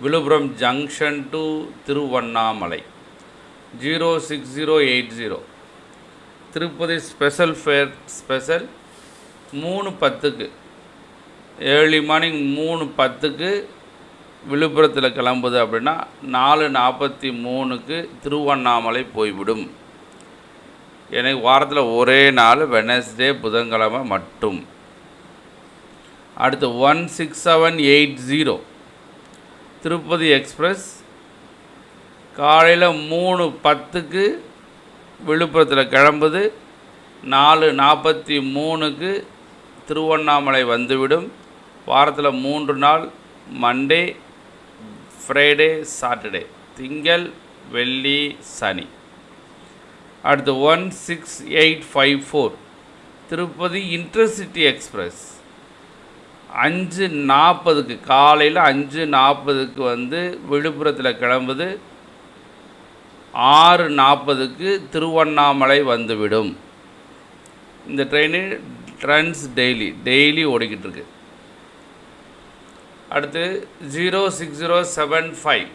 Villupuram junction to Tiruvannamalai. Zero six zero eight zero. Tirupati special fare special மூணு பத்துக்கு. Early morning மூணு பத்துக்கு விழுப்புரத்தில் கிளம்புது அப்படின்னா நாலு நாற்பத்தி மூணுக்கு திருவண்ணாமலை போய்விடும். எனக்கு வாரத்தில் ஒரே நாள் வெனஸ்டே புதன்கிழமை மட்டும். அடுத்து one six seven eight zero. Tirupati express காலையில் மூணு பத்துக்கு விழுப்புரத்தில் கிளம்புது. நாலு நாற்பத்தி மூணுக்கு திருவண்ணாமலை வந்துவிடும். வாரத்தில் மூன்று நாள் மண்டே ஃப்ரைடே சாட்டர்டே திங்கள் வெள்ளி சனி. அடுத்து one six eight five four Tirupati intercity express அஞ்சு நாற்பதுக்கு காலையில் அஞ்சு நாற்பதுக்கு வந்து விழுப்புரத்தில் கிளம்புது. ஆறு நாற்பதுக்கு திருவண்ணாமலை வந்துவிடும். இந்த ட்ரெயின் ட்ரன்ஸ் டெய்லி டெய்லி ஓடிக்கிட்டு இருக்கு அடுத்து zero six zero seven five.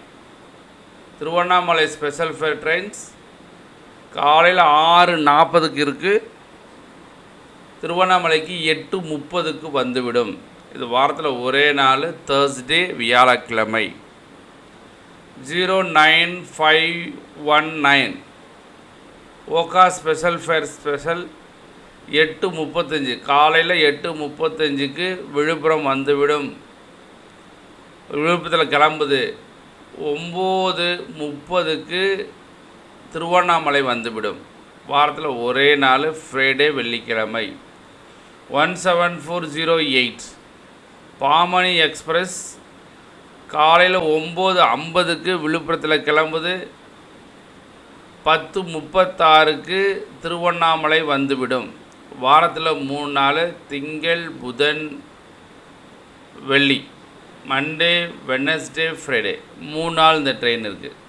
Tiruvannamalai special fare trains. காலையில் ஆறு நாற்பதுக்கு இருக்குது திருவண்ணாமலைக்கு எட்டு முப்பதுக்கு வந்துவிடும். இது வாரத்தில் ஒரே நாள் தேர்ஸ்டே வியாழக்கிழமை. Zero nine five one nine Okha special fare special எட்டு முப்பத்தஞ்சு. காலையில் எட்டு முப்பத்தஞ்சுக்கு விழுப்புரம் வந்துவிடும். விழுப்புரத்தில் கிளம்புது. ஒம்பது முப்பதுக்கு திருவண்ணாமலை வந்துவிடும். வாரத்தில் ஒரே நாள் ஃப்ரைடே வெள்ளிக்கிழமை. One seven four zero eight Pamani express காலையில் ஒம்பது ஐம்பதுக்கு விழுப்புரத்தில் கிளம்புது. பத்து முப்பத்தாறுக்கு திருவண்ணாமலை வந்துவிடும். வாரத்தில் மூணு நாள் திங்கள் புதன் வெள்ளி மண்டே வெனஸ்டே ஃப்ரைடே. மூணு நாள் இந்த ட்ரெயின் இருக்குது